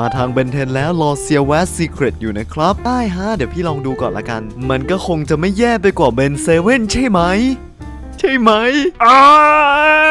มาทางเบนเทนแล้วรอเซียแวสซีเครตอยู่นะครับ ได้ฮะ เดี๋ยวพี่ลองดูก่อนละกัน มันก็คงจะไม่แย่ไปกว่าเบนเซเว่นใช่ไหม ใช่ไหมอ้า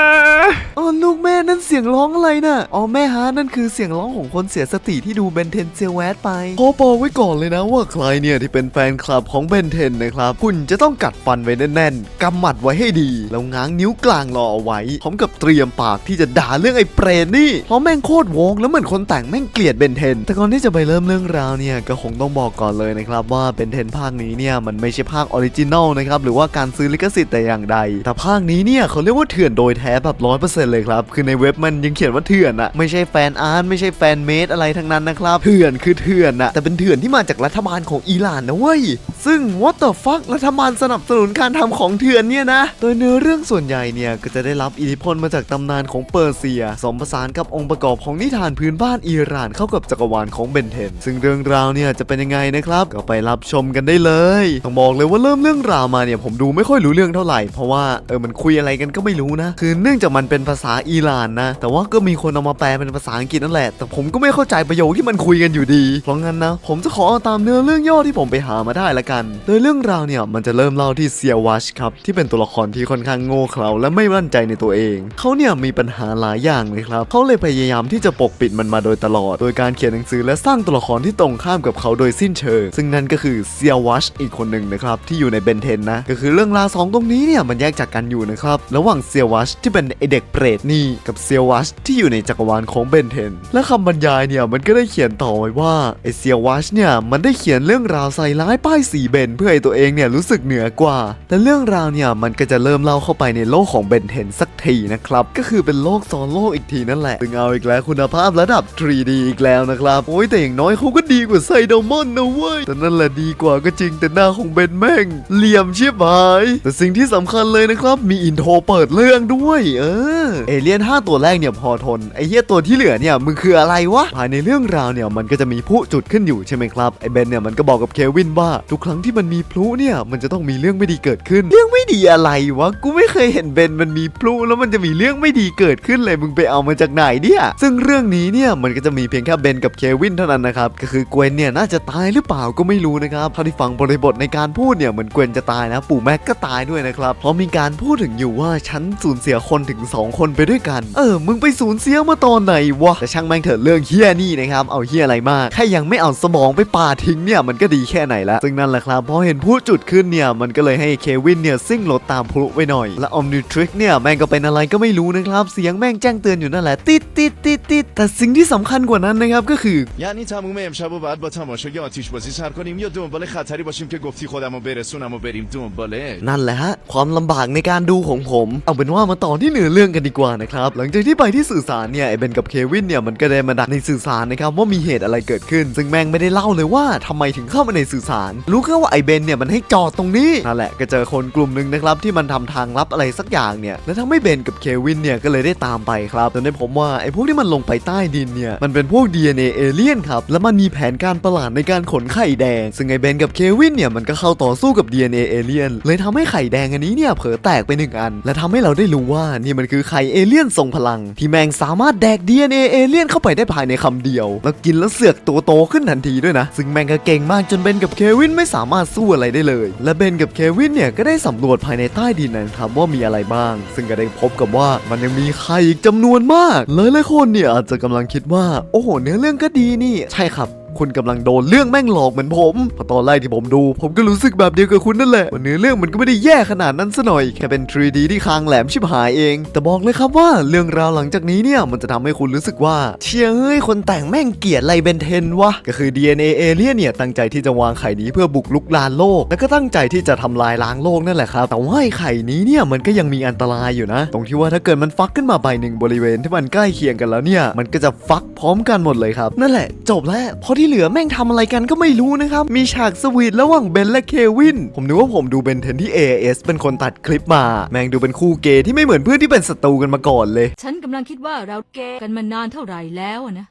อ๋อลูกแม่นั่นเสียงร้องอะไรน่ะอ๋อแม่ฮะนั่นคือเสียงร้องของคนเสียสติที่ดูเบนเทนเซเวสไปขอบอกไว้ก่อนเลยนะว่าใครเนี่ยที่เป็นแฟนคลับของเบนเทนนะครับคุณจะต้องกัดฟันไว้แน่นๆกำหมัดไว้ให้ดี แล้วง้างนิ้วกลางรอเอาไว้พร้อมกับเตรียมปากที่จะด่าเรื่องไอ้เปรตนี่เพราะแม่งโคตรวงแล้วเหมือนคนแต่งแม่งเกลียดเบนเทน แต่ก่อนที่จะไปเริ่มเรื่องราวเนี่ยก็คงต้องบอกก่อนเลยนะครับว่าเบนเทนภาคนี้เนี่ยมันไม่ใช่ภาคออริจินอลนะครับหรือว่าการซื้อลิขสิทธิ์แต่อย่างใด แต่ภาคนี้เนี่ยเขาเรียกว่าเถื่อนโดยแท้แบบร้อยเปอร์เซ็นต์เลยครับ คือในเว็บมันยังเขียนว่าเถื่อนอะไม่ใช่แฟนอาร์ตไม่ใช่แฟนเมดอะไรทั้งนั้นนะครับเถื่อนคือเถื่อนอะแต่เป็นเถื่อนที่มาจากรัฐบาลของอิหร่านนะเว้ยซึ่ง what the fuck รัฐบาลสนับสนุนการทำของเถื่อนเนี่ยนะ โดยเนื้อเรื่องส่วนใหญ่เนี่ยก็จะได้รับอิทธิพลมาจากตำนานของเปอร์เซียสมผสานกับองค์ประกอบของนิทานพื้นบ้านอิหร่านเข้ากับจักรวาลของเบนเทน ซึ่งเรื่องราวเนี่ยจะเป็นยังไงนะครับก็ไปรับชมกันได้เลยต้องบอกเลยว่าเริ่มเรื่องราวมาเนี่ยผมดูไม่ค่อยรู้เรื่องเท่าไหร่เพราะว่าเออมันคุยอะไรกันก็ไม่รู้นะคือเนื่องจากมันเป็นภาษาอิหร่านนะ แต่ว่าก็มีคนเอามาแปลเป็นภาษาอังกฤษนั่นแหละ แต่ผมก็ไม่เข้าใจประโยคที่มันคุยกันอยู่ดี เพราะงั้นนะ ผมจะขอเอาตามเนื้อเรื่องย่อที่ผมไปหามาได้ละกัน โดยเรื่องราวเนี่ยมันจะเริ่มเล่าที่เซียวัชครับที่เป็นตัวละครที่ค่อนข้างโง่เขลาและไม่มั่นใจในตัวเอง เขาเนี่ยมีปัญหาหลายอย่างเลยครับ เขาเลยพยายามที่จะปกปิดมันมาโดยตลอด โดยการเขียนหนังสือและสร้างตัวละครที่ตรงข้ามกับเขาโดยสิ้นเชิง ซึ่งนั่นก็คือเซียวัชอีกคนหนึ่งนะครับที่อยู่ในเบนเทนนะ ก็คือเรื่องราวสองตรงนี้เนี่ยมันแยกจากกันอยู่นะครับ ระหว่างเซียวัชที่เป็นไอเด็กเปรตนี่กับเซียวัชที่อยู่ในจักรวาลของเบนเทน และคำบรรยายเนี่ยมันก็ได้เขียนต่อไว้ว่าไอเซียวัชเนี่ยมันได้เขียนเรื่องราวใส่ร้ายป้ายสีเบนเพื่อให้ตัวเองเนี่ยรู้สึกเหนือกว่า แต่เรื่องราวเนี่ยมันก็จะเริ่มเล่าเข้าไปในโลกของเบนเทนสักทีนะครับก็คือเป็นโลกซ้อนโลกอีกทีนั่นแหละซึ่งเอาอีกแล้วคุณภาพระดับ 3D อีกแล้วนะครับโอ้ยแต่อย่างน้อยเขาก็ดีกว่าไซโดมอนนะเว้ยแต่นั่นแหละดีกว่าก็จริงแต่หน้าของเบนแม่งเหลี่ยมชิบหาย แต่สิ่งที่สำคัญเลยนะครับ มีอินโทรเปิดเรื่องด้วย เออเอเลี่ยน 5 ตัวแรกเนี่ยพอทนไอ้เหี้ยตัวที่เหลือเนี่ยมึงคืออะไรวะภายในเรื่องราวเนี่ยมันก็จะมีพลุจุดขึ้นอยู่ใช่ไหมครับไอ้เบนเนี่ยมันก็บอกกับเควินว่าทุกครั้งที่มันมีพลุเนี่ยมันจะต้องมีเรื่องไม่ดีเกิดขึ้น เรื่องไม่ดีอะไรวะกูไม่เคยเห็นเบนมันมีพลุแล้วมันจะมีเรื่องไม่ดีเกิดขึ้นเลยมึงไปเอามาจากไหนเนี่ยซึ่งเรื่องนี้เนี่ยมันก็จะมีเพียงแค่เบนกับเควินเท่านั้นนะครับก็คือเกวนเนี่ยน่าจะตายหรือเปล่าก็ไม่รู้นะครับเท่าที่ฟังบริบทในการพูดเนี่ยเหมือนกวนจะตายนะปู่แม็กก็ตายด้วยนะครับเพราะมีการพูดถึงอยู่ว่าฉันสูญเสียคนถึง2 คนไปด้วยกัน เออ มึงไปสูญเสียมาตอนไหนวะ แต่ช่างแม่งเถอะเรื่องเฮี้ยนี่นะครับ เอาเฮี้ยอะไรมาก แค่ยังไม่เอาสมองไปปาทิ้งเนี่ยมันก็ดีแค่ไหนละ ซึ่งนั่นแหละครับพอเห็นพูดจุดขึ้นเนี่ยมันก็เลยให้เควินเนี่ยซิ่งรถตามพลุไว้หน่อย และออมนิทริกเนี่ยแม่งก็เป็นอะไรก็ไม่รู้นะครับ เสียงแม่งแจ้งเตือนอยู่นั่นแหละ ติดติดติดติดแต่สิ่งที่สำคัญกว่านั้นนะครับก็คือ یعنی تموم امشب و بعد با تماشای آتیش بازی سر کنیم یا دنبال خطری باشیم که گفتی خودم رو برسونم و بریم دنبالش นั่นแหละฮะ ความลำบากในการดูของผม เอาเป็นว่ามาต่อที่เนื้อ เรื่องกันดีกว่านะครับ หลังจากที่ไปที่สื่อสารเนี่ยไอเบนกับเควินเนี่ยมันก็ได้มาดักในสื่อสารนะครับว่ามีเหตุอะไรเกิดขึ้น ซึ่งแม่งไม่ได้เล่าเลยว่าทำไมถึงเข้ามาในสื่อสาร รู้แค่ว่าไอเบนเนี่ยมันให้จอดตรงนี้นั่นแหละก็เจอคนกลุ่มหนึ่งนะครับที่มันทำทางลับอะไรสักอย่างเนี่ยและทั้งไม่เบนกับเควินเนี่ยก็เลยได้ตามไปครับจนได้ผมว่าไอพวกที่มันลงไปใต้ดินเนี่ยมันเป็นพวก DNA เอเลี่ยนครับและมันมีแผนการประหลาดในการขนไข่แดง ซึ่งไอเบนกับเควินเนี่ยมันก็เข้าต่อสู้กับ DNA เอเลี่ยนเลยทำให้ไข่แดงอันนี้เนี่ยเผลอแตกไปหนึ่งอัน และทำให้เราได้รู้ว่านี่มันคือไข่เอเลี่ยนทรงพลัง ที่แมงสามารถแดก DNA เอเลี่ยนเข้าไปได้ภายในคำเดียว แล้วกินแล้วเสือกตัวโตขึ้นทันทีด้วยนะ ซึ่งแมงก็เก่งมากจนเบนกับเควินไม่สามารถสู้อะไรได้เลย และเบนกับเควินเนี่ยก็ได้สำรวจภายในใต้ดินนะครับว่ามีอะไรบ้าง ซึ่งก็ได้พบกับว่ามันยังมีไข่อีกจำนวนมากหลายๆคนเนี่ยอาจจะกำลังคิดว่า โอ้โหเนื้อเรื่องก็ดีนี่ ใช่ครับ คุณกำลังโดนเรื่องแม่งหลอกเหมือนผมเพราะตอนแรกที่ผมดู ผมก็รู้สึกแบบเดียวกับคุณนั่นแหละว่าเนื้อเรื่องมันก็ไม่ได้แย่ขนาดนั้นซะหน่อย แค่เป็น 3D ที่คางแหลมชิบหายเอง แต่บอกเลยครับว่าเรื่องราวหลังจากนี้เนี่ยมันจะทำให้คุณรู้สึกว่า เชียเฮ้ยคนแต่งแม่งเกลียดไรเบนเทนวะก็คือ DNA เอเลี่ยนเนี่ยตั้งใจที่จะวางไข่นี้เพื่อบุกลุกลานโลก แล้วก็ตั้งใจที่จะทำลายล้างโลกนั่นแหละครับแต่ว่าไอไข่นี้เนี่ยมันก็ยังมีอันตรายอยู่นะ ตรงที่ว่าถ้าเกิดมันฟักขึ้นมาใบหนึ่งบริเวณที่มันใกล้เคียงกันแล้วเนี่ยมันก็จะฟักพร้อมกันหมดเลยครับนั่นแหละ จบแล้วเพราะที่ที่เหลือแม่งทำอะไรกันก็ไม่รู้นะครับ มีฉากสวีทระหว่างเบนและเควิน ผมนึกว่าผมดูเบนเทนที่ AS เป็นคนตัดคลิปมา แม่งดูเป็นคู่เกย์ที่ไม่เหมือนเพื่อนที่เป็นศัตรูกันมาก่อนเลย ฉันกำลังคิดว่าเราเกย์กันมานานเท่าไหร่แล้วนะ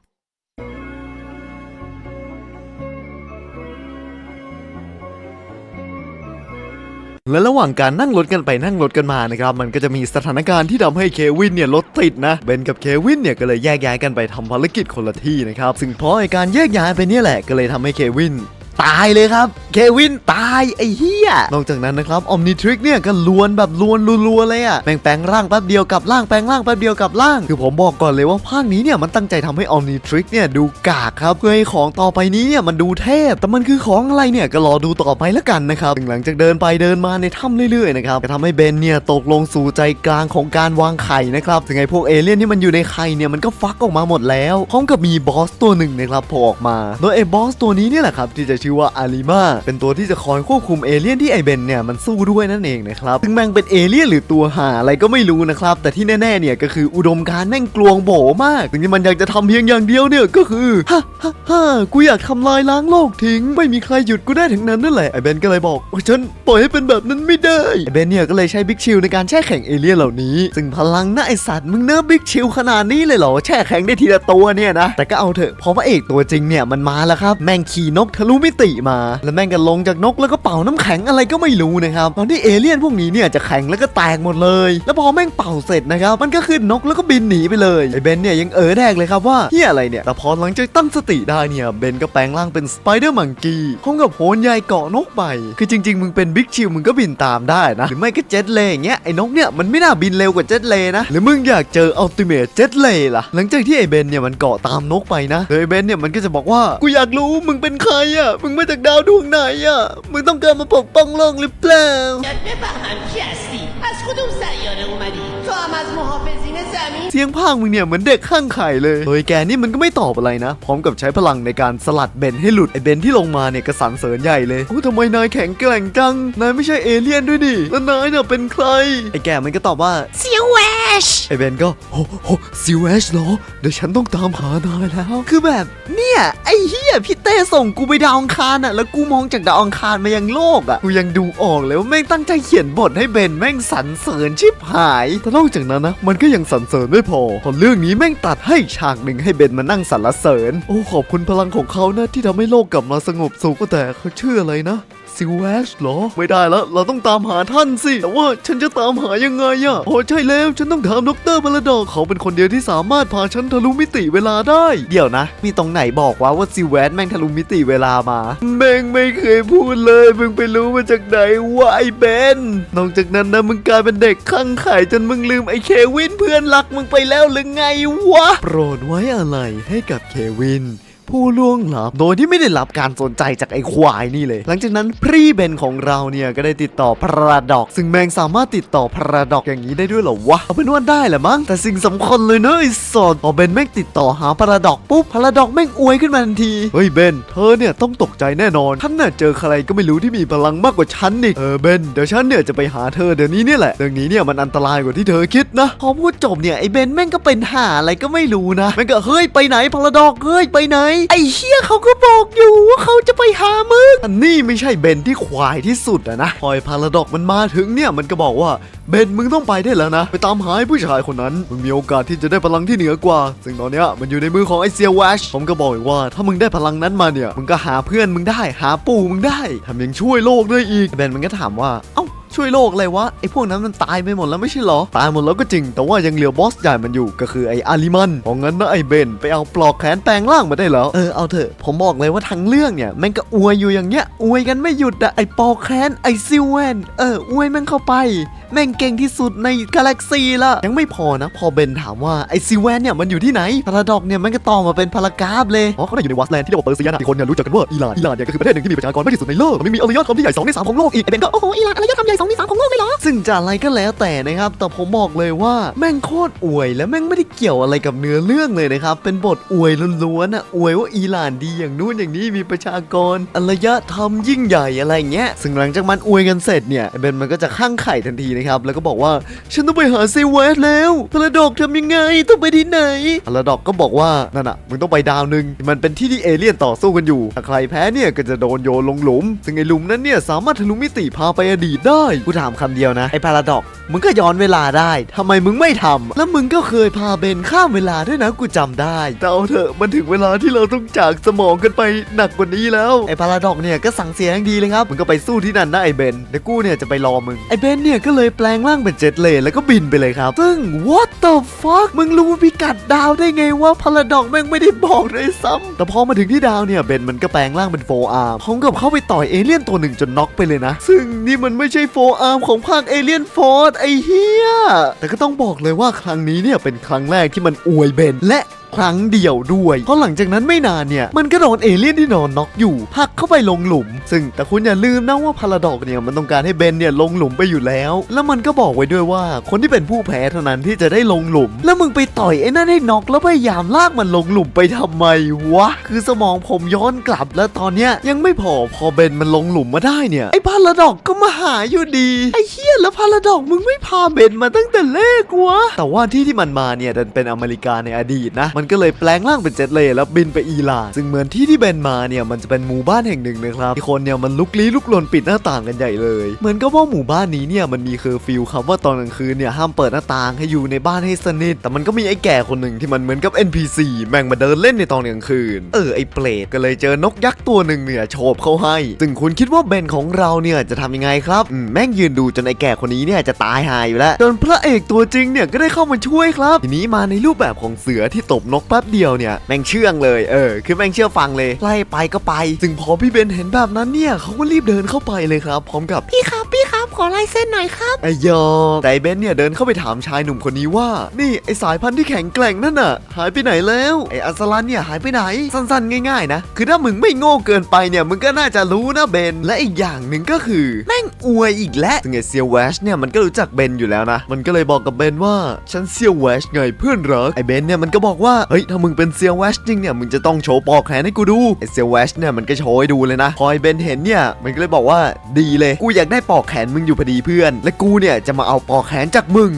และระหว่างการนั่งรถกันไปนั่งรถกันมานะครับมันก็จะมีสถานการณ์ที่ทำให้เควินเนี่ยรถติดนะเบนกับเควินเนี่ยก็เลยแยกย้ายกันไปทำภารกิจคนละที่นะครับซึ่งเพราะไอการแยกย้ายไปเนี่ยแหละก็เลยทำให้เควิน ตายเลยครับ เควินตายไอ้เหี้ย นอกจากนั้นนะครับออมนิทริกเนี่ยก็ลวนแบบลวนรัวๆเลยอะแปลงแปลงร่างแป๊บเดียวกลับร่างแปลงร่างแป๊บเดียวกลับร่าง คือผมบอกก่อนเลยว่าภาคนี้เนี่ยมันตั้งใจทำให้ออมนิทริกเนี่ยดูกากครับ เพื่อให้ของต่อไปนี้เนี่ยมันดูเทพ แต่มันคือของอะไรเนี่ยก็รอดูต่อไปแล้วกันนะครับหลังจากเดินไปเดินมาในถ้ำเรื่อยๆนะครับก็ทำให้เบนเนี่ยตกลงสู่ใจกลางของการวางไข่นะครับถึงไอ้พวกเอเลี่ยนที่มันอยู่ในไข่เนี่ยมันก็ฟักออกมาหมดแล้วพร้อมกับมีบอสตัวหนึ่งนะครับโผล่ออกมา โดยไอ้บอสตัวนี้เนี่ยแหละครับที่จะชื่อว่าอาริมาเป็นตัวที่จะคอยควบคุมเอเลี่ยนที่ไอเบนเนี่ยมันสู้ด้วยนั่นเองนะครับถึงแม่งเป็นเอเลี่ยนหรือตัวหาอะไรก็ไม่รู้นะครับ แต่ที่แน่ๆเนี่ยก็คืออุดมการแม่งกลวงโบมากถึงที่มันอยากจะทำเพียงอย่างเดียวเนี่ยก็คือฮ่าฮ่าฮ่ากูอยากทำลายล้างโลกทิ้ง ไม่มีใครหยุดกูได้ทั้งนั้นนั่นแหละไอเบนก็เลยบอกโอ้ฉันปล่อยให้เป็นแบบนั้นไม่ได้ไอเบนเนี่ยก็เลยใช้บิ๊กชิลในการแช่แข็งเอเลี่ยนเหล่านี้ซึ่งพลังนะไอสัตว์มึงเนื้อบิ๊กชิลขนาดนี้เลยเหรอแช่แข็งได้ทีละตัวเนี่ยนะแต่ก็เอาเถอะเพราะพระเอกตัวจริงเนี่ยมันมาแล้วครับแมงขี่นกทะลุมิติมา แล้วแม่งก็ลงจากนกแล้วก็เป่าน้ำแข็งอะไรก็ไม่รู้นะครับตอนที่เอเลี่ยนพวกนี้เนี่ยจะแข็งแล้วก็แตกหมดเลย แล้วพอแม่งเป่าเสร็จนะครับมันก็ขึ้นนกแล้วก็บินหนีไปเลยไอเบนเนี่ยยังเออแดกเลยครับว่าเฮียอะไรเนี่ยแต่พอหลังจากตั้งสติได้เนี่ยเบนก็แปลงร่างเป็นสไปเดอร์มังกี้พร้อมกับโหนใยเกาะนกไปคือจริง ๆ มึงเป็นบิ๊กชิลมึงก็บินตามได้นะหรือไม่ก็เจ็ตเลอย่างเงี้ยไอ้นกเนี่ยมันไม่น่าบินเร็วกว่าเจ็ตเลย์นะหรือมึงอยากเจออัลติเมทเจ็ตเลย์ล่ะ หลังจากที่ไอเบนเนี่ยมันเกาะตามนกไปนะโดยไอ้เบนเนี่ยมันก็จะบอกว่ากูอยากรู้มึงเป็นใครอะมึงมาจากดาวดวงไหนอะ มึงต้องการมาปกป้องโลกหรือเปล่า เสียงพังมึงเนี่ยเหมือนเด็กข้างไข่เลยเฮ้ยแกนี่มันก็ไม่ตอบอะไรนะ พร้อมกับใช้พลังในการสลัดเบนให้หลุด ไอเบนที่ลงมาเนี่ยกระสันเสริญใหญ่เลยโอ้ทำไมนายแข็งแกร่งจัง นายไม่ใช่เอเลี่ยนด้วยดิแล้วนายเนี่ยเป็นใคร ไอแกมันก็ตอบว่า เสียงแหว ชไอเบนก็โอ้โหซิวเอชเหรอ เดี๋ยวฉันต้องตามหานายแล้ว คือแบบเนี่ย ไอเฮียพี่เต้ส่งกูไปดาวอังคารอะแล้วกูมองจากดาวอังคารมายังโลกอะกูยังดูออกเลยว่าแม่งตั้งใจเขียนบทให้เบนแม่งสรรเสริญชิบหาย แต่นอกจากนั้นนะ มันก็ยังสรรเสริญไม่พอพอเรื่องนี้แม่งตัดให้ฉากหนึ่งให้เบนมานั่งสรรเสริญ โอ้ขอบคุณพลังของเขานะที่ทำให้โลกกลับมาสงบสุขแต่เขาชื่ออะไรนะ ซิวแวชเหรอ ไม่ได้แล้ว เราต้องตามหาท่านสิ แต่ว่าฉันจะตามหายังไงอะโอ้ใช่แล้วฉันต้องถามดรบาลดอกเขาเป็นคนเดียวที่สามารถพาฉันทะลุมิติเวลาได้ เดี๋ยวนะ มีตรงไหนบอกว่าว่าซิวแวชแม่งทะลุมิติเวลามา แม่งไม่เคยพูดเลยมึงไปรู้มาจากไหนวะไอ้เบนนอกจากนั้นนะมึงกลายเป็นเด็กข้างไข่จนมึงลืมไอ้เควินเพื่อนรักมึงไปแล้วหรือไงวะโปรดไว้อะไรให้กับเควิน ผู้ล่วงลับ โดยที่ไม่ได้รับการสนใจจากไอ้ควายนี่เลย หลังจากนั้นพรีเบนของเราเนี่ยก็ได้ติดต่อพาราดอก ซึ่งแมงสามารถติดต่อพาราดอกอย่างนี้ได้ด้วยเหรอวะเอาเป็นว่าได้แหละมั้งแต่สิ่งสำคัญเลยเนอะไอ้สดพอเบนแม่งติดต่อหาพาราดอกปุ๊บพาราดอกแม่งอวยขึ้นมาทันทีเฮ้ยเบนเธอเนี่ยต้องตกใจแน่นอนท่านน่ะเจอใครก็ไม่รู้ที่มีพลังมากกว่าฉันนี่เออเบนเดี๋ยวฉันเนี่ยจะไปหาเธอเดี๋ยวนี้เนี่ยแหละเรื่องนี้เนี่ยมันอันตรายกว่าที่เธอคิดนะพอพูดจบเนี่ยไอ้เบนแม่งก็เป็นหาอะไรก็ไม่รู้นะแม่งก็เฮ้ยไปไหนพราดอกเฮ้ยไปไหนไอ้เหี้ยเขาก็บอกอยู่ว่าเขาจะไปหามึงอันนี้ไม่ใช่เบนที่ควายที่สุดอะนะพอยพาราดอกมันมาถึงเนี่ยมันก็บอกว่าเบนมึงต้องไปได้แล้วนะ ไปตามหาผู้ชายคนนั้น มึงมีโอกาสที่จะได้พลังที่เหนือกว่า ซึ่งตอนนี้มันอยู่ในมือของไอเซียแวชผมก็บอกอีกว่า ถ้ามึงได้พลังนั้นมาเนี่ย มึงก็หาเพื่อนมึงได้ หาปู่มึงได้ทำยังช่วยโลกได้อีก เบนมันก็ถามว่า เอ้า ช่วยโลกอะไรวะไอพวกนั้นมันตายไปหมดแล้วไม่ใช่เหรอ ตายหมดแล้วก็จริง แต่ว่ายังเหลือบอสใหญ่มันอยู่ก็คือไอ้อาริมันเพราะงั้นนะไอเบนไปเอาปลอกแขนแปลงร่างมาได้แล้วเออเอาเถอะผมบอกเลยว่าทั้งเรื่องเนี่ยแม่งก็อวยอยู่อย่างเงี้ยอวยกันไม่หยุดอะไอปลอกแขนไอซิลเวนเอออวยแม่งเข้าไป แม่งเก่งที่สุดในกาแล็กซีละยังไม่พอนะ พอเบนถามว่าไอซิแวนเนี่ยมันอยู่ที่ไหนพาราดอกเนี่ยมันก็ตอบมาเป็นพารากราฟเลยอ๋อเขาได้อยู่ในวัสแลนด์ที่เรียกว่าเปอร์เซียนะที่คนเนี่ยรู้จักกันว่าอิหร่านอิหร่านเนี่ยก็คือประเทศหนึ่งที่มีประชากรมากที่สุดในโลกมันมีอารยธรรมที่ใหญ่สองในสามของโลกอีกไอเบนก็โอ้โหอิหร่านอารยธรรมใหญ่สองใจะอะไรก็แล้วแต่นะครับ แต่ผมบอกเลยว่าแม่งโคตรอวยและแม่งไม่ได้เกี่ยวอะไรกับเนื้อเรื่องเลยนะครับ เป็นบทอวยล้วนๆอะอวยว่าอิหร่านดีอย่างนู้นอย่างนี้มีประชากรอารยธรรมยิ่งใหญ่อะไรเงี้ยซึ่งหลังจากมันอวยกันเสร็จเนี่ยเบนมันก็จะข้างไข่ทันทีนะครับแล้วก็บอกว่าฉันต้องไปหาเซเวสแล้วพาราดอกทำยังไงต้องไปที่ไหนพาราดอกก็บอกว่านั่นอะมึงต้องไปดาวหนึ่งมันเป็นที่ที่เอเลี่ยนต่อสู้กันอยู่ถ้าใครแพ้เนี่ยก็จะโดนโยนลงหลุม ซึ่งไอ้หลุมนั้นเนี่ยสามารถทะลุมิติพาไปอดีตได้กูถามคำเดียวนะไอ้พาราดอกมึงก็ย้อนเวลาได้ทำไมมึงไม่ทำแล้วมึงก็เคยพาเบนข้ามเวลาด้วยนะกูจำได้แต่เอาเถอะมันถึงเวลาที่เราต้องจากสมองกันไปหนักกว่านี้แล้วไอ้พาราดอกเนี่ยก็สั่งเสียอย่างดีเลยครับมึงก็ไปสู้ที่นั่นนะไอ้เบนเดี๋ยวกูเนี่ยจะไปรอมึงไอ้เบนเนี่ยก็เลยแปลงร่างเป็นเจ็ตเลย์แล้วก็บินไปเลยครับ ซึ่ง what the fuck มึงรู้พิกัดดาวได้ไงว่าพาราดอกแม่งไม่ได้บอกเลยซ้ำแต่พอมาถึงที่ดาวเนี่ยเบนมันก็แปลงร่างเป็นโฟอาร์มพร้อมกับเข้าไปต่อยเอเลี่ยนตัวหนึ่งจนน็อกไปเลยนะ ซึ่งนี่มันไม่ใช่โฟอาร์มของภาคเอเลียนฟอร์ดไอเฮียแต่ก็ต้องบอกเลยว่าครั้งนี้เนี่ยเป็นครั้งแรกที่มันอวยเบนและ ครั้งเดียวด้วยเพราะหลังจากนั้นไม่นานเนี่ยมันก็โดนเอเลี่ยนที่นอนน็อกอยู่ผลักเข้าไปลงหลุม ซึ่งแต่คุณอย่าลืมนะว่าพาราดอกเนี่ยมันต้องการให้เบนเนี่ยลงหลุมไปอยู่แล้ว แล้วมันก็บอกไว้ด้วยว่าคนที่เป็นผู้แพ้เท่านั้นที่จะได้ลงหลุม แล้วมึงไปต่อยไอ้นั่นให้น็อกแล้วพยายามลากมันลงหลุมไปทำไมวะคือสมองผมย้อนกลับแล้วตอนเนี้ยยังไม่พอพอเบนมันลงหลุมมาได้เนี่ยไอ้พาราดอกก็มาหาอยู่ดีไอ้เฮียแล้วพาราดอกมึงไม่พาเบนมาตั้งแต่แรกวะแต่ว่าที่ที่มันมาเนี่ยดันเป็นอเมริกาในอดีตนะมันก็เลยแปลงร่างเป็นเจ็ตเลยแล้วบินไปอิหร่านซึ่งเหมือนที่ที่เบนมาเนี่ยมันจะเป็นหมู่บ้านแห่งหนึ่งนะครับที่คนเนี่ยมันลุกลี้ลุกลนปิดหน้าต่างกันใหญ่เลยเหมือนกับว่าหมู่บ้านนี้เนี่ยมันมีเคอร์ฟิวครับว่าตอนกลางคืนเนี่ยห้ามเปิดหน้าต่างให้อยู่ในบ้านให้สนิทแต่มันก็มีไอ้แก่คนหนึ่งที่มันเหมือนกับ NPC แม่งมาเดินเล่นในตอนกลางคืน เออไอ้เปรตก็เลยเจอนกยักษ์ตัวหนึ่งเนี่ยโฉบเข้าให้ ซึ่งคุณคิดว่าเบนของเราเนี่ยจะทำยังไงครับแม่งยืนดูจนไอ้แก่คนนี้เนี่ยจะตายหายอยู่แล้วจนพระเอกตัวจริงเนี่ยก็ได้เข้ามาช่วยครับทีนี้มาในรูปแบบของเสือที่ตบนกแป๊บเดียวเนี่ยแม่งเชื่องเลยเออคือแม่งเชื่อฟังเลยไล่ไปก็ไปซึ่งพอพี่เบนเห็นแบบนั้นเนี่ยเขาก็รีบเดินเข้าไปเลยครับ พร้อมกับพี่ครับพี่ครับขอลายเส้นหน่อยครับไอ้ยอแต่ไอ้เบนเนี่ยเดินเข้าไปถามชายหนุ่มคนนี้ว่า นี่ไอสายพันธุ์ที่แข็งแกร่งนั่นน่ะ หายไปไหนแล้วไออัสลันเนี่ยหายไปไหนสั้นๆ ง่ายๆนะคือถ้ามึงไม่โง่เกินไปเนี่ยมึงก็น่าจะรู้นะเบนและอีกอย่างหนึ่งก็คือ แม่งอวยอีกแล้วซึ่งไอเซียวแวชเนี่ยมันก็รู้จักเบนอยู่แล้วนะมันก็เลยบอกกับเบนว่าฉันเซียวแวชไงเพื่อนรักไอเบนเนี่ยมันก็บอกว่าเฮ้ยถ้ามึงเป็นเซียวแวชจริงเนี่ยมึงจะต้องโชว์ปอกแขนให้กูดูไอเซียวแวชเนี่ยมันก็โชว์ให้ดูเลยนะพอยเบนเห็นเนี่ยมันก็เลยบอกว่าดีเลยกูอยากได้ปอกแขนมึงอยู่พอดีเพื่อน และกูเนี่ยจะมาเอาปอกแขนจากมึง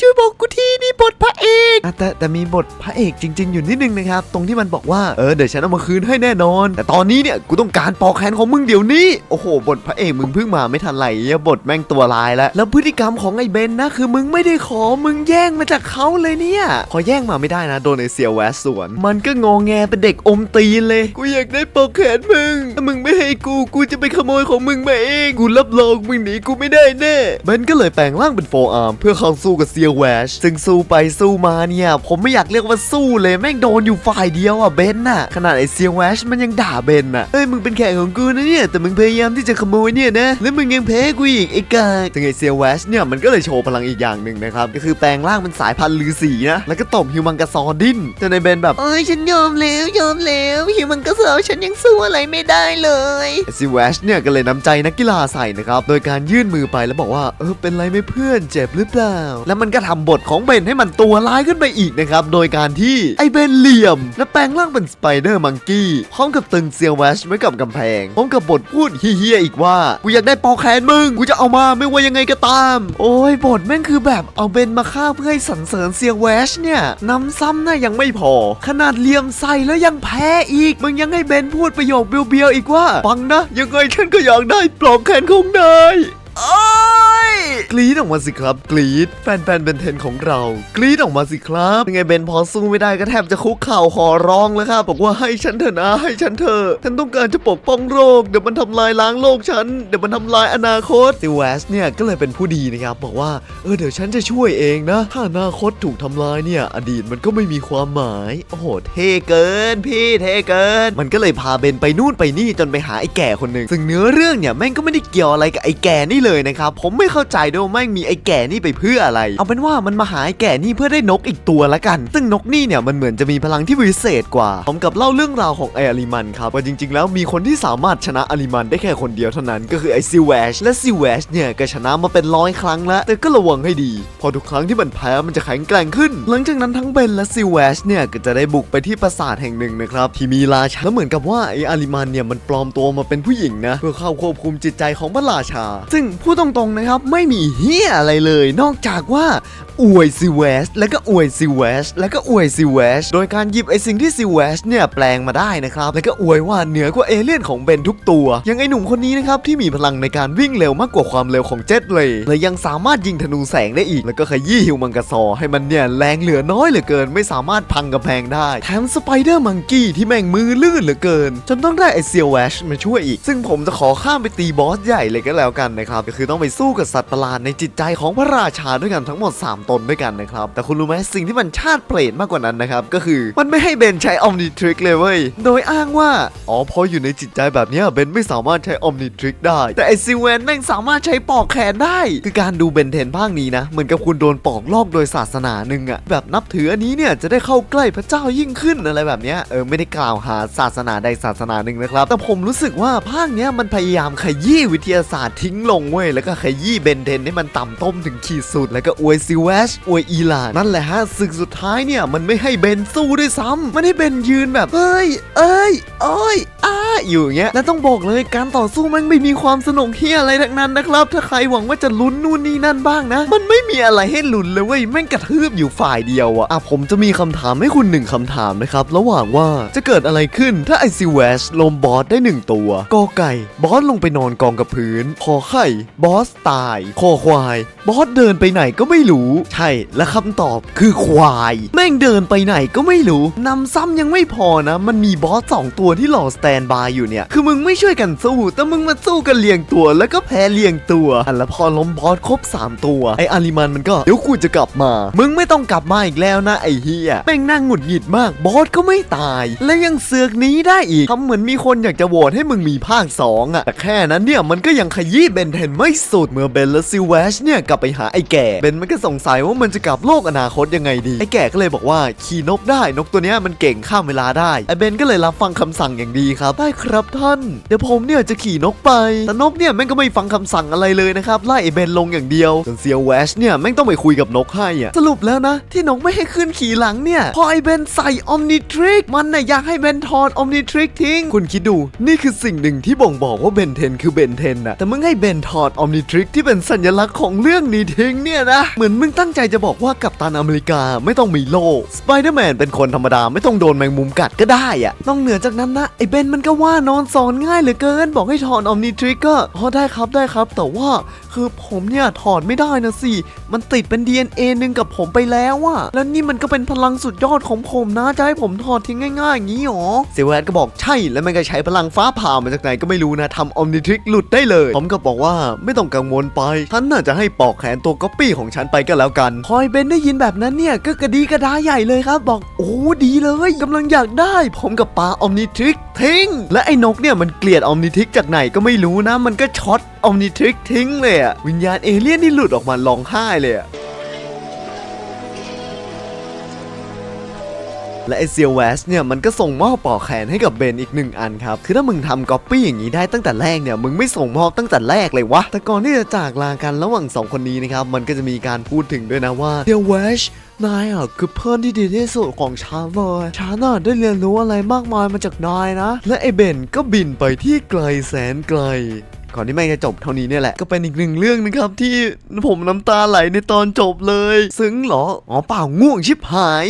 ช่วยบอกกูทีนี่บทพระเอกอะแต่แต่มีบทพระเอกจริง ๆ อยู่นิดนึงนะครับ ตรงที่มันบอกว่าเออเดี๋ยวฉันเอามาคืนให้แน่นอน แต่ตอนนี้เนี่ยกูต้องการปอกแขนของมึงเดี๋ยวนี้โอ้โห บทพระเอกมึงเพิ่งมาไม่ทันไรอะบทแม่งตัวลายแล้วแล้วพฤติกรรมของไอ้เบนนะคือมึงไม่ได้ขอมึงแย่งมาจากเขาเลยเนี่ยพอแย่งมาไม่ได้นะโดนไอเซียแวสสวน มันก็งอแงเป็นเด็กอมตีนเลยกูอยากได้ปอกแขนมึงถ้ามึงไม่ให้กูกูจะไปขโมยของมึงมาเองกูรับรองมึงหนีกูไม่ได้แน่เบนก็เลยแปลงร่างเป็นโฟอาร์มเพื่อเข้าสู้กับเซียแวชซึ่งสู้ไปสู้มาเนี่ย ผมไม่อยากเรียกว่าสู้เลยแม่งโดนอยู่ฝ่ายเดียวอะเบนน่ะ ขนาดไอเซียแวชมันยังด่าเบนน่ะเอ้ยมึงเป็นแขกของกูนะเนี่ย แต่มึงพยายามที่จะขโมยเนี่ยนะ แล้วมึงยังแพ้กูอีกไอ้กายซึ่งไอเซียแวชเนี่ยมันก็เลยโชว์พลังอีกอย่างหนึ่งนะครับ ก็คือแปลงร่างเป็นสายพันธุ์ลือสีนะ แล้วก็ตบฮิวมังกาซอดิ้นจนไอเบนแบบโอ้ยฉันยอมแล้วยอมแล้วหิวมันก็เสือฉันยังสู้อะไรไม่ได้เลยซิวชเนี่ยก็เลยน้ำใจนักกีฬาใส่นะครับโดยการยื่นมือไปแล้วบอกว่าเออเป็นไรไหม่เพื่อนเจ็บหรือเปล่า แล้วมันก็็ทำบทของเบนให้มันตัวร้ายขึ้นไปอีกนะครับ โดยการที่ไอเบนเหลี่ยม และแปลงร่างเป็นสไปเดอร์มังกี้พร้อมกับตึงเซียวแวชไว้กับกำแพงพร้อมกับบทพูดเฮี้ยๆอีกว่ากูอยากได้ปอกแขนมึงกูจะเอามาไม่ว่ายังไงก็ตาม โอ้ยบทแม่งคือแบบเอาเบนมาฆ่าเพื่อให้สรรเสริญเซียวแวชเนี่ยน้ำซ้ำน่ะยังไม่พอ ขนาดเหลี่ยมใส่แล้วยังแพ้อีกมึงยังให้เบนพูดประโยคเบียวๆอีกว่าฟังนะยังไงฉันก็อยากได้ปลอกแขนของนายอ้ย กรีดออกมาสิครับ กรีดแฟนๆเบนเทนของเรา กรีดออกมาสิครับยังไงเบนพอสู้ไม่ได้ก็แทบจะคุกเข่าขอร้องแล้วครับบอกว่าให้ฉันเถอะนะให้ฉันเถอะฉันต้องการจะปกป้องโรคเดี๋ยวมันทำลายล้างโลกฉันเดี๋ยวมันทำลายอนาคตซิวสเนี่ยก็เลยเป็นผู้ดีนะครับบอกว่าเออเดี๋ยวฉันจะช่วยเองนะ ถ้าอนาคตถูกทำลายเนี่ย อดีตมันก็ไม่มีความหมายโอ้โหเท่เกิน พี่เท่เกิน มันก็เลยพาเบนไปนู่นไปนี่จนไปหาไอ้แก่คนหนึ่งซึ่งเนื้อเรื่องเนี่ยแม่งก็ไม่ได้เกี่ยวอะไรกับไอ้แก่นี่เลยนะครับผมไม่เข้าใจด้วยว่าแม่งมีไอ้แก่นี่ไปเพื่ออะไร เอาเป็นว่ามันมาหาไอ้แก่นี่เพื่อได้นกอีกตัวละกัน ซึ่งนกนี่เนี่ยมันเหมือนจะมีพลังที่วิเศษกว่าผมกับเล่าเรื่องราวของไออาริมันครับว่าจริง ๆ แล้วมีคนที่สามารถชนะอาริมันได้แค่คนเดียวเท่านั้นก็คือไอซิวชและซิวชเนี่ยก็ชนะมาเป็นร้อยครั้งแล้วแต่ก็ระวังให้ดี พอทุกครั้งที่มันแพ้มันจะแข็งแกร่งขึ้น หลังจากนั้นทั้งเบนและซิวชเนี่ยก็จะได้บุกไปที่ปราสาทแห่งหนึ่งนะครับที่มีราชาแล้วเหมือนกับว่าไออาริมันเนี่ยมันปลอมตัวมาเป็นผู้หญิงนะเพื่อเข้าควบคุมจิตใจของพระราชา ซึ่งพูดตรงๆนะครับไม่มีเฮียอะไรเลย นอกจากว่าอวยซิเวสแล้วก็อวยซิเวสแล้วก็อวยซิเวสโดยการหยิบไอสิ่งที่ซิเวสเนี่ยแปลงมาได้นะครับ แล้วก็อวยว่าเหนือกว่าเอเลี่ยนของเบนทุกตัวอยังไอหนุ่มคนนี้นะครับ ที่มีพลังในการวิ่งเร็วมากกว่าความเร็วของเจ็ตเลย และยังสามารถยิงธนูแสงได้อีก แล้วก็ขยี้ฮิวมังกรซอ ให้มันเนี่ยแรงเหลือน้อยเหลือเกิน ไม่สามารถพังกำแพงได้ แถมสไปเดอร์มังกี้ที่แม่งมือลื่นเหลือเกิน จนต้องได้ไอเซียแวชมาช่วยอีก ซึ่งผมจะขอข้ามไปตีบอสใหญ่เลยก็แล้วกันนะครับก็คือต้องไปสู้กับสัตว์ประหลาดในจิตใจของพระราชาด้วยกันทั้งหมด 3 ตนด้วยกันนะครับ แต่คุณรู้ไหมสิ่งที่มันชาติเปรตมากกว่านั้นนะครับ ก็คือมันไม่ให้เบนใช้ออมนิทริกเลยเว้ย โดยอ้างว่า อ๋อพออยู่ในจิตใจแบบนี้เบนไม่สามารถใช้ออมนิทริกได้ แต่ไอซิเวนแม่งสามารถใช้ปอกแขนได้ คือการดูเบนเทนภาคนี้นะ เหมือนกับคุณโดนปอกลอกโดยศาสนาหนึ่งอะแบบนับถืออันนี้เนี่ยจะได้เข้าใกล้พระเจ้ายิ่งขึ้นอะไรแบบเนี้ยเออไม่ได้กล่าวหาศาสนาใดศาสนาหนึ่งนะครับแต่ผมรู้สึกว่าภาคเนี้ยมันพยายามขยี้วิทยาศาสตร์ทิ้งลงเว้ยแล้วก็ขยี้เบนเทนให้มันต่ำต้มถึงขีดสุด แล้วก็อวยซิเวชอวยอีลานนั่นแหละฮะศึกสุดท้ายเนี่ยมันไม่ให้เบนสู้ด้วยซ้ำมันให้เบนยืนแบบเอ้ย เอ้ย เอ้ยอ้าอยู่เงี้ย และต้องบอกเลยการต่อสู้มันไม่มีความสนุกเฮียอะไรทั้งนั้นนะครับ ถ้าใครหวังว่าจะลุ้นนู่นนี่นั่นบ้างนะ มันไม่มีอะไรให้ลุ้นเลยเว้ยแม่งกระทืบอยู่ฝ่ายเดียวอะอะผมจะมีคำถามให้คุณหนึ่งคำถามนะครับ ระหว่างว่าจะเกิดอะไรขึ้นถ้าไอซิเวชลมบอสได้หนึ่งตัวกอไก่บอสลงไปนอนกองกับพื้นขอไข่บอสตายคอควาย บอสเดินไปไหนก็ไม่รู้ ใช่และคำตอบคือควาย แม่งเดินไปไหนก็ไม่รู้นำซ้ำยังไม่พอนะ มันมีบอสสองตัวที่รอสแตนบายอยู่เนี่ย คือมึงไม่ช่วยกันสู้ แต่มึงมาสู้กันเรียงตัว แล้วก็แพ้เรียงตัวอะแล้วพอล้มบอสครบ 3 ตัว ไออาริมันมันก็เดี๋ยวกูจะกลับมา มึงไม่ต้องกลับมาอีกแล้วนะไอเฮียแม่งนั่งหงุดหงิดมากบอสก็ไม่ตาย และยังเสือกหนี้ได้อีกทำเหมือนมีคนอยากจะโหวตให้มึงมีภาค2อะแต่แค่นั้นเนี่ยมันก็ยังขยี้เบนเทนไม่สุดเมื่อเบนและซิลเวชเนี่ยกลับไปหาไอแก่เบนมันก็สงสัยว่ามันจะกลับโลกอนาคตยังไงดีไอแก่ก็เลยบอกว่าขี่นกได้นกตัวเนี้ยมันเก่งข้ามเวลาได้ไอเบนก็เลยรับฟังคำสั่งอย่างดีครับได้ครับท่าน เดี๋ยวผมเนี่ยจะขี่นกไป แต่นกเนี่ยแม่งก็ไม่ฟังคำสั่งอะไรเลยนะครับไล่ไอเบนลงอย่างเดียวจนเซียวแวชเนี่ยแม่งต้องไปคุยกับนกให้อะสรุปแล้วนะ ที่นกไม่ให้ขึ้นขี่หลังเนี่ยพอไอเบนใส่ออมนิทริกมันน่ะอยากให้เบนถอดออมนิทริกทิ้งคุณคิดดูนี่คือสิ่งหนึ่งที่บ่งบอกว่าเบนเทนคือเบนเทนนะแต่มึงให้เบนถอดออมนิทริกที่เป็นสัญลักษณ์ของเรื่องนี้ทิ้งเนี่ยนะเหมือนมึงตั้งใจจะบอกว่ากัปตันอเมริกาไม่ต้องมีโล่สไปเดอร์แมนเป็นคนธรรมดาไม่ต้องโดนแมงมุมกัดก็ได้อะนอกเหนือจากนั้นนะไอเบนมันก็ว่านอนสอนง่ายเหลือเกิน บอกให้ถอนออมนิทริกก็อ๋อได้ครับได้ครับ แต่ว่า คือผมเนี่ยถอดไม่ได้นะสิ มันติดเป็น DNA หนึ่งกับผมไปแล้วอะแล้วนี่มันก็เป็นพลังสุดยอดของผมนะ จะให้ผมถอดทิ้งง่ายๆอย่างนี้หรอเซเวตก็บอกใช่ แล้วมันก็ใช้พลังฟ้าผ่ามาจากไหนก็ไม่รู้นะทำออมนิทริกหลุดได้เลย ผมก็บอกว่าไม่ต้องกังวลไป ฉันน่าจะให้ปอกแขนตัวก๊อปปี้ของฉันไปก็แล้วกันพอยเบนได้ยินแบบนั้นเนี่ยก็กระดีกระดาใหญ่เลยครับ บอกโอ้ดีเลยกำลังอยากได้ ผมกับปาออมนิทริกทิ้ง และไอ้นกเนี่ยมันเกลียดออมนิทริกจากไหนก็ไม่รู้นะ มันก็ช็อตออมนิทริกทิ้งเลยอะวิญญาณเอเลี่ยนนี่หลุดออกมาร้องไห้เลยอะและไอเซียเวสเนี่ยมันก็ส่งมอบปอกแขนให้กับเบนอีกหนึ่งอันครับ คือถ้ามึงทำก๊อปปี้อย่างนี้ได้ตั้งแต่แรกเนี่ย มึงไม่ส่งมอบตั้งแต่แรกเลยวะ แต่ก่อนที่จะจากลากันระหว่างสองคนนี้นะครับ มันก็จะมีการพูดถึงด้วยนะว่าเซียเวสนายอะคือเพื่อนที่ดีที่สุดของฉันเลยฉันอะได้เรียนรู้อะไรมากมายมาจากนายนะ และไอเบนก็บินไปที่ไกลแสนไกล ก่อนที่แม่งจะจบเท่านี้เนี่ยแหละ ก็เป็นอีกหนึ่งเรื่องนะครับที่ผมน้ำตาไหลในตอนจบเลย ซึ้งเหรอ อ๋อเปล่าง่วงชิบหาย